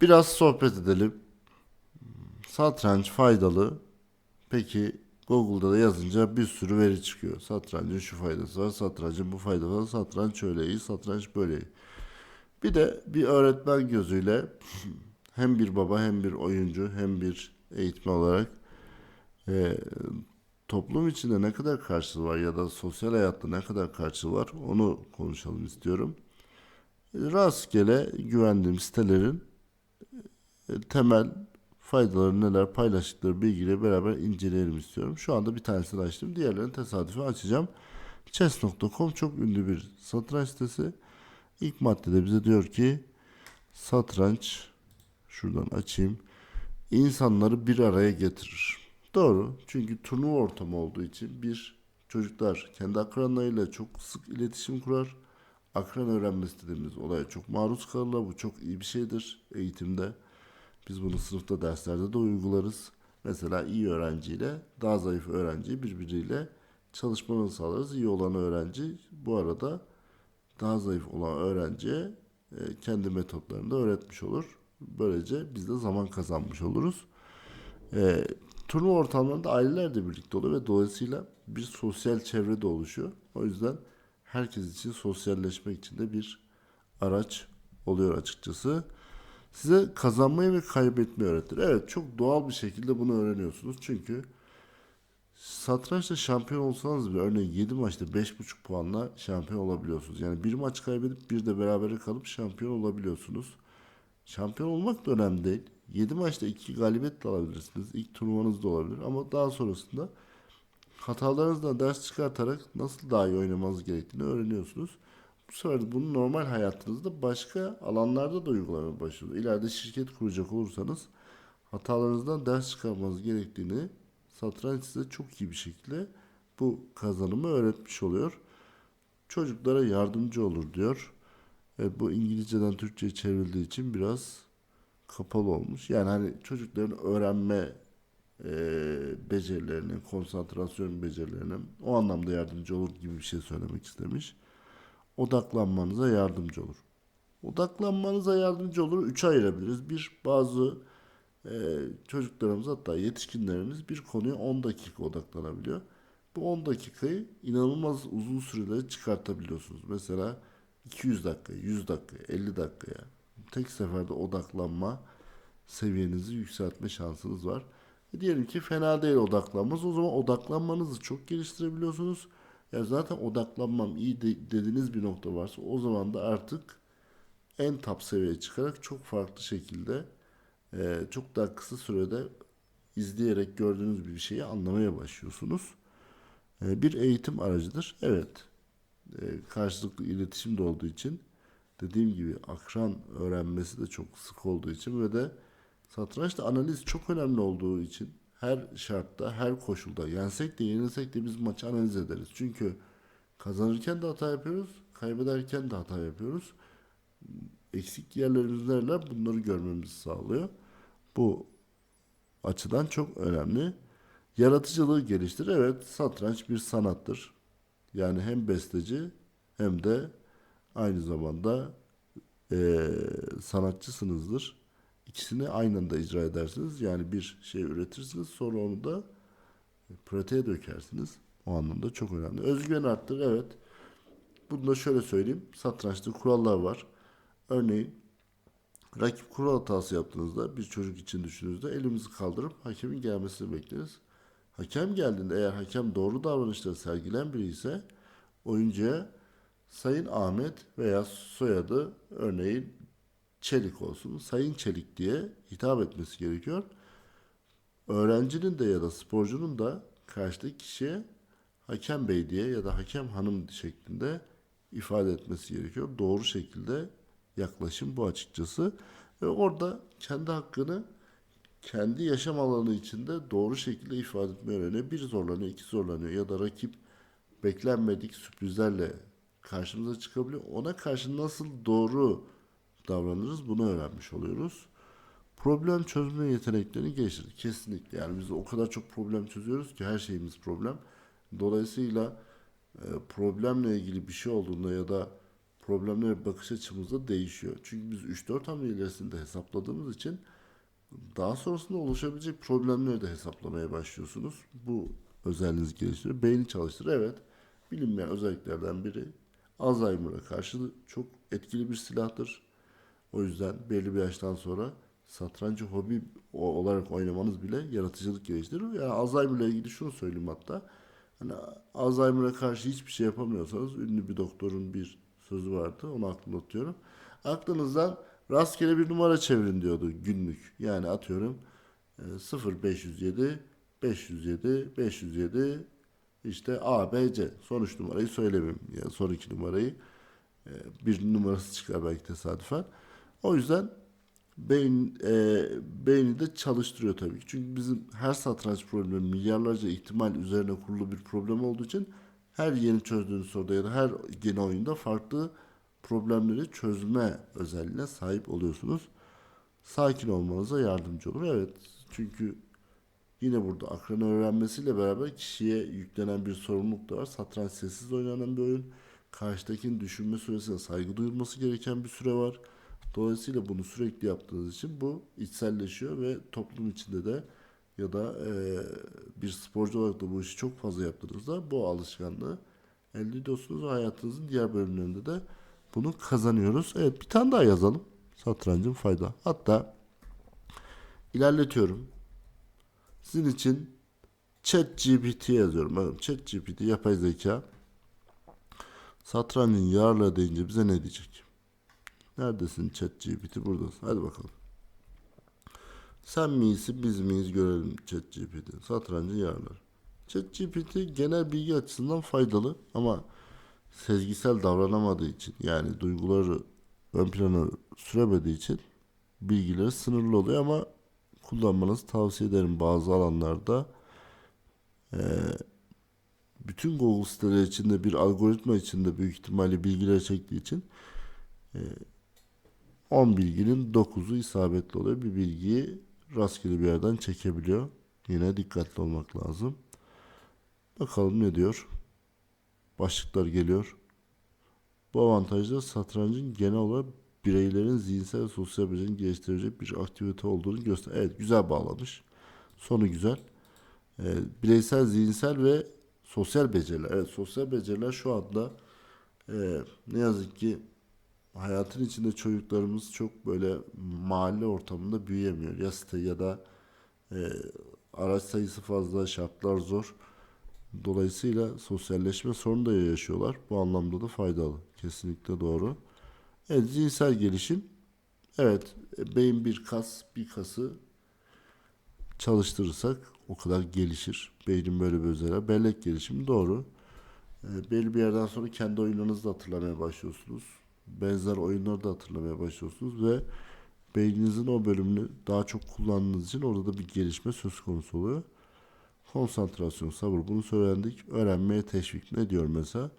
Biraz sohbet edelim. Satranç faydalı. Peki Google'da da yazınca bir sürü veri çıkıyor. Satrancın şu faydası var, satrancın bu faydası var, satranç şöyle iyi, satranç böyle iyi. Bir de bir öğretmen gözüyle hem bir baba hem bir oyuncu hem bir eğitmen olarak e, toplum içinde ne kadar karşılığı var ya da sosyal hayatta ne kadar karşılığı var onu konuşalım istiyorum. Rastgele güvendiğim sitelerin temel faydaları neler paylaştıkları bilgiyle beraber inceleyelim istiyorum. Şu anda bir tanesini açtım. Diğerlerini tesadüfen açacağım. Chess.com çok ünlü bir satranç sitesi. İlk maddede bize diyor ki satranç şuradan açayım. insanları bir araya getirir. Doğru. Çünkü turnuva ortamı olduğu için bir çocuklar kendi akranlarıyla çok sık iletişim kurar. Akran öğrenmesi dediğimiz olaya çok maruz kalırlar. Bu çok iyi bir şeydir eğitimde. Biz bunu sınıfta derslerde de uygularız. Mesela iyi öğrenciyle daha zayıf öğrenci birbiriyle çalışmanı sağlarız. İyi olan öğrenci bu arada daha zayıf olan öğrenciye e, kendi metotlarını da öğretmiş olur. Böylece biz de zaman kazanmış oluruz. E, turnuva ortamlarında aileler de birlikte oluyor ve dolayısıyla bir sosyal çevre de oluşuyor. O yüzden herkes için sosyalleşmek için de bir araç oluyor açıkçası. Size kazanmayı ve kaybetmeyi öğretir. Evet çok doğal bir şekilde bunu öğreniyorsunuz. Çünkü satrançta şampiyon olsanız bile örneğin 7 maçta 5.5 puanla şampiyon olabiliyorsunuz. Yani bir maç kaybedip bir de berabere kalıp şampiyon olabiliyorsunuz. Şampiyon olmak da önemli değil. 7 maçta 2 galibiyet de alabilirsiniz. İlk turnuvanız da olabilir. Ama daha sonrasında hatalarınızdan ders çıkartarak nasıl daha iyi oynamanız gerektiğini öğreniyorsunuz. Bu sefer bunu normal hayatınızda başka alanlarda da uygulamaya başlıyorsunuz. İleride şirket kuracak olursanız hatalarınızdan ders çıkarmanız gerektiğini satranç size çok iyi bir şekilde bu kazanımı öğretmiş oluyor. Çocuklara yardımcı olur diyor. Evet, bu İngilizceden Türkçe'ye çevrildiği için biraz kapalı olmuş. Yani hani çocukların öğrenme e, becerilerinin, konsantrasyon becerilerinin o anlamda yardımcı olur gibi bir şey söylemek istemiş. Odaklanmanıza yardımcı olur. Odaklanmanıza yardımcı olur. Üçe ayırabiliriz. Bir, bazı e, çocuklarımız hatta yetişkinlerimiz bir konuya 10 dakika odaklanabiliyor. Bu 10 dakikayı inanılmaz uzun sürelere çıkartabiliyorsunuz. Mesela 200 dakika, 100 dakika, 50 dakikaya tek seferde odaklanma seviyenizi yükseltme şansınız var. E diyelim ki fena değil odaklanmanız. O zaman odaklanmanızı çok geliştirebiliyorsunuz. Ya zaten odaklanmam iyi de, dediğiniz bir nokta varsa o zaman da artık en top seviyeye çıkarak çok farklı şekilde e, çok daha kısa sürede izleyerek gördüğünüz bir şeyi anlamaya başlıyorsunuz. E, bir eğitim aracıdır. Evet. E, karşılıklı iletişim de olduğu için dediğim gibi akran öğrenmesi de çok sık olduğu için ve de satrançta analiz çok önemli olduğu için her şartta, her koşulda yensek de yenilsek de biz maçı analiz ederiz. Çünkü kazanırken de hata yapıyoruz, kaybederken de hata yapıyoruz. Eksik yerlerimiz nereler bunları görmemizi sağlıyor. Bu açıdan çok önemli. Yaratıcılığı geliştirir. Evet satranç bir sanattır. Yani hem besteci hem de aynı zamanda eee sanatçısınızdır. İkisini aynı anda icra edersiniz. Yani bir şey üretirsiniz sonra onu da pratiğe dökersiniz. O anlamda çok önemli. Özgüven arttırır evet. Bunu da şöyle söyleyeyim. Satrançta kurallar var. Örneğin rakip kural hatası yaptığınızda bir çocuk için düşündüğünüzde elimizi kaldırıp hakemin gelmesini bekleriz. Hakem geldiğinde eğer hakem doğru davranışları sergilen biri ise oyuncuya Sayın Ahmet veya soyadı örneğin Çelik olsun, Sayın Çelik diye hitap etmesi gerekiyor. Öğrencinin de ya da sporcunun da karşıdaki kişiye hakem bey diye ya da hakem hanım şeklinde ifade etmesi gerekiyor. Doğru şekilde yaklaşım bu açıkçası. Ve orada kendi hakkını kendi yaşam alanı içinde doğru şekilde ifade etmeyi öğreniyor. Bir zorlanıyor, iki zorlanıyor ya da rakip beklenmedik sürprizlerle karşımıza çıkabiliyor. Ona karşı nasıl doğru davranırız bunu öğrenmiş oluyoruz. Problem çözme yeteneklerini geliştirir. Kesinlikle. Yani biz o kadar çok problem çözüyoruz ki her şeyimiz problem. Dolayısıyla e, problemle ilgili bir şey olduğunda ya da problemlere bakış açımız da değişiyor. Çünkü biz 3-4 hamle hesapladığımız için daha sonrasında oluşabilecek problemleri de hesaplamaya başlıyorsunuz. Bu özelliğinizi geliştiriyor. Beyni çalıştırır. Evet. Bilinmeyen özelliklerden biri. Alzheimer'a karşı çok etkili bir silahtır. O yüzden belli bir yaştan sonra satrancı hobi olarak oynamanız bile yaratıcılık geliştirir. Yani Alzheimer'la ilgili şunu söyleyeyim hatta. Hani Alzheimer'a karşı hiçbir şey yapamıyorsanız ünlü bir doktorun bir sözü vardı. Onu aklımda tutuyorum. Aklınızdan rastgele bir numara çevirin diyordu günlük. Yani atıyorum e, 0507 507 507 işte A, B, C. Sonuç numarayı söylemeyeyim. Yani son iki numarayı e, bir numarası çıkar belki tesadüfen. O yüzden beyin e, beyni de çalıştırıyor tabii ki. Çünkü bizim her satranç problemi milyarlarca ihtimal üzerine kurulu bir problem olduğu için her yeni çözdüğünüz soruda ya da her yeni oyunda farklı problemleri çözme özelliğine sahip oluyorsunuz. Sakin olmanıza yardımcı olur. Evet çünkü yine burada akranı öğrenmesiyle beraber kişiye yüklenen bir sorumluluk da var. Satranç sessiz oynanan bir oyun. Karşıdakinin düşünme süresine saygı duyulması gereken bir süre var. Dolayısıyla bunu sürekli yaptığınız için bu içselleşiyor ve toplum içinde de ya da e, bir sporcu olarak da bu işi çok fazla yaptığınızda bu alışkanlığı elde ediyorsunuz ve hayatınızın diğer bölümlerinde de bunu kazanıyoruz. Evet bir tane daha yazalım. Satrancın fayda. Hatta ilerletiyorum. Sizin için ChatGPT yazıyorum. Bakın ChatGPT yapay zeka satrancın yararları deyince bize ne diyecek? Neredesin ChatGPT? Buradasın. Hadi bakalım. Sen miyiz, biz miyiz görelim ChatGPT. Satrancın yararları. ChatGPT genel bilgi açısından faydalı ama sezgisel davranamadığı için yani duyguları ön plana süremediği için bilgileri sınırlı oluyor ama kullanmanızı tavsiye ederim bazı alanlarda. Ee, bütün Google siteleri içinde bir algoritma içinde büyük ihtimalle bilgileri çektiği için e, 10 bilginin 9'u isabetli oluyor. Bir bilgiyi rastgele bir yerden çekebiliyor. Yine dikkatli olmak lazım. Bakalım ne diyor. Başlıklar geliyor. Bu avantajlar satrancın genel olarak bireylerin zihinsel ve sosyal becerini geliştirecek bir aktivite olduğunu göster. Evet güzel bağlamış. Sonu güzel. Ee, bireysel, zihinsel ve sosyal beceriler. Evet sosyal beceriler şu anda e, ne yazık ki hayatın içinde çocuklarımız çok böyle mahalle ortamında büyüyemiyor. Ya site ya da e, araç sayısı fazla, şartlar zor. Dolayısıyla sosyalleşme sorunu da yaşıyorlar. Bu anlamda da faydalı. Kesinlikle doğru. Evet zihinsel gelişim. Evet e, beyin bir kas, bir kası çalıştırırsak o kadar gelişir. Beynin böyle bir özelliği. Bellek gelişimi doğru. E, belli bir yerden sonra kendi oyunlarınızı da hatırlamaya başlıyorsunuz. Benzer oyunları da hatırlamaya başlıyorsunuz ve beyninizin o bölümünü daha çok kullandığınız için orada da bir gelişme söz konusu oluyor. Konsantrasyon, sabır bunu söyledik. Öğrenmeye teşvik ne diyor mesela?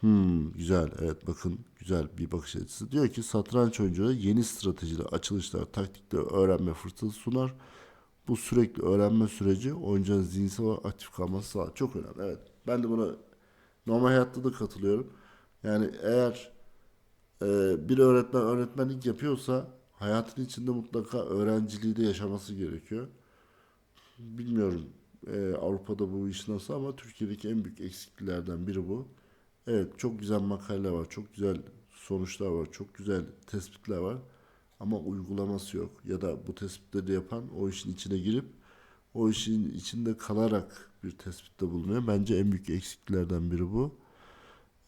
Hmm, güzel. Evet bakın güzel bir bakış açısı. Diyor ki satranç oyuncuları yeni stratejiler, açılışlar, taktikler öğrenme fırsatı sunar. Bu sürekli öğrenme süreci oyuncunun zihinsel olarak aktif kalması sağlar. Çok önemli. Evet. Ben de buna normal hayatta da katılıyorum. Yani eğer e, bir öğretmen öğretmenlik yapıyorsa hayatın içinde mutlaka öğrenciliği de yaşaması gerekiyor. Bilmiyorum e, Avrupa'da bu iş nasıl ama Türkiye'deki en büyük eksikliklerden biri bu. Evet çok güzel makaleler var, çok güzel sonuçlar var, çok güzel tespitler var ama uygulaması yok. Ya da bu tespitleri yapan o işin içine girip o işin içinde kalarak bir tespitte bulunuyor. Bence en büyük eksikliklerden biri bu.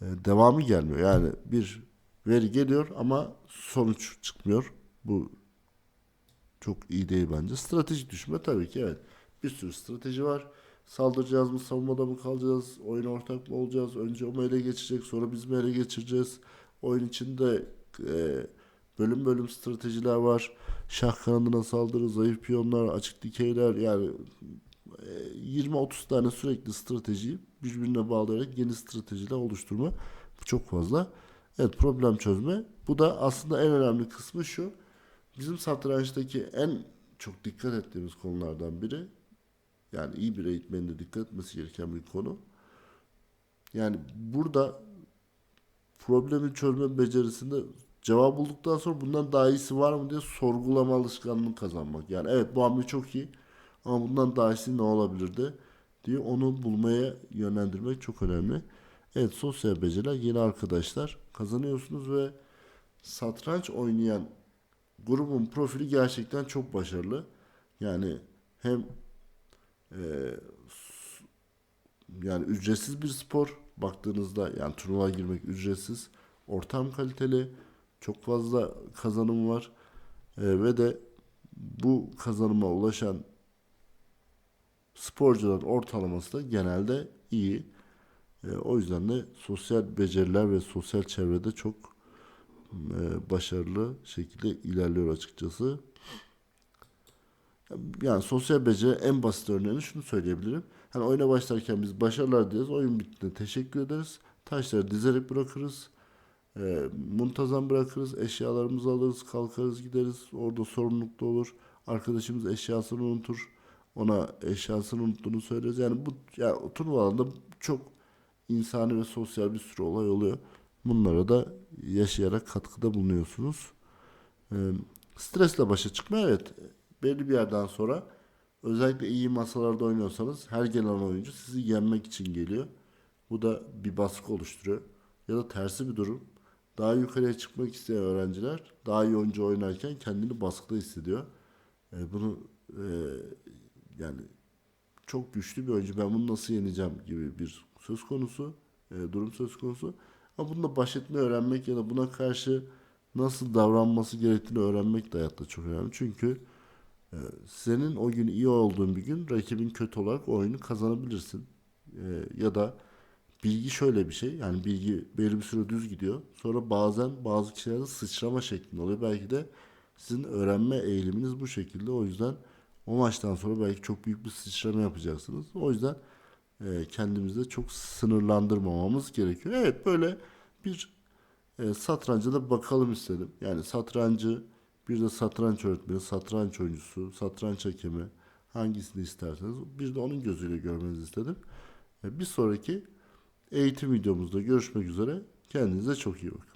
Ee, devamı gelmiyor. Yani bir veri geliyor ama sonuç çıkmıyor. Bu çok iyi değil bence. Stratejik düşünme tabii ki evet. Bir sürü strateji var. Saldıracağız mı, savunmada mı kalacağız, oyun ortak mı olacağız, önce o mu ele geçecek, sonra biz mi ele geçireceğiz. Oyun içinde e, bölüm bölüm stratejiler var. Şah kanadına saldırı, zayıf piyonlar, açık dikeyler yani e, 20-30 tane sürekli stratejiyi birbirine bağlayarak yeni stratejiler oluşturma çok fazla. Evet problem çözme. Bu da aslında en önemli kısmı şu. Bizim satrançtaki en çok dikkat ettiğimiz konulardan biri yani iyi bir eğitmenin de dikkat etmesi gereken bir konu. Yani burada problemi çözme becerisinde cevap bulduktan sonra bundan daha iyisi var mı diye sorgulama alışkanlığını kazanmak. Yani evet bu hamle çok iyi ama bundan daha iyisi ne olabilirdi? diye onu bulmaya yönlendirmek çok önemli. Evet sosyal beceriler yeni arkadaşlar kazanıyorsunuz ve satranç oynayan grubun profili gerçekten çok başarılı. Yani hem e, yani ücretsiz bir spor baktığınızda yani turnuva girmek ücretsiz. Ortam kaliteli. Çok fazla kazanım var. E, ve de bu kazanıma ulaşan sporcuların ortalaması da genelde iyi. E, o yüzden de sosyal beceriler ve sosyal çevrede çok e, başarılı şekilde ilerliyor açıkçası. Yani sosyal beceri en basit örneğini şunu söyleyebilirim. Hani oyuna başlarken biz başarılar diyeceğiz. Oyun bittiğinde teşekkür ederiz. Taşları dizerek bırakırız. E, muntazam bırakırız. Eşyalarımızı alırız. Kalkarız gideriz. Orada sorumluluk da olur. Arkadaşımız eşyasını unutur ona eşyasını unuttuğunu söylüyoruz. Yani bu yani turnuva alanında çok insani ve sosyal bir sürü olay oluyor. Bunlara da yaşayarak katkıda bulunuyorsunuz. E, stresle başa çıkma evet belli bir yerden sonra özellikle iyi masalarda oynuyorsanız her gelen oyuncu sizi yenmek için geliyor. Bu da bir baskı oluşturuyor. Ya da tersi bir durum. Daha yukarıya çıkmak isteyen öğrenciler daha iyi oyuncu oynarken kendini baskıda hissediyor. E, bunu e, yani çok güçlü bir oyuncu ben bunu nasıl yeneceğim gibi bir söz konusu e, durum söz konusu. Ama bununla baş etmeyi öğrenmek ya da buna karşı nasıl davranması gerektiğini öğrenmek de hayatta çok önemli. Çünkü e, senin o gün iyi olduğun bir gün rakibin kötü olarak oyunu kazanabilirsin. E, ya da bilgi şöyle bir şey. Yani bilgi belli bir süre düz gidiyor. Sonra bazen bazı kişilerde sıçrama şeklinde oluyor. Belki de sizin öğrenme eğiliminiz bu şekilde. O yüzden o maçtan sonra belki çok büyük bir sıçrama yapacaksınız. O yüzden e, kendimizi çok sınırlandırmamamız gerekiyor. Evet böyle bir e, satranca da bakalım istedim. Yani satrancı bir de satranç öğretmeni, satranç oyuncusu, satranç hakemi hangisini isterseniz bir de onun gözüyle görmenizi istedim. E, bir sonraki eğitim videomuzda görüşmek üzere. Kendinize çok iyi bakın.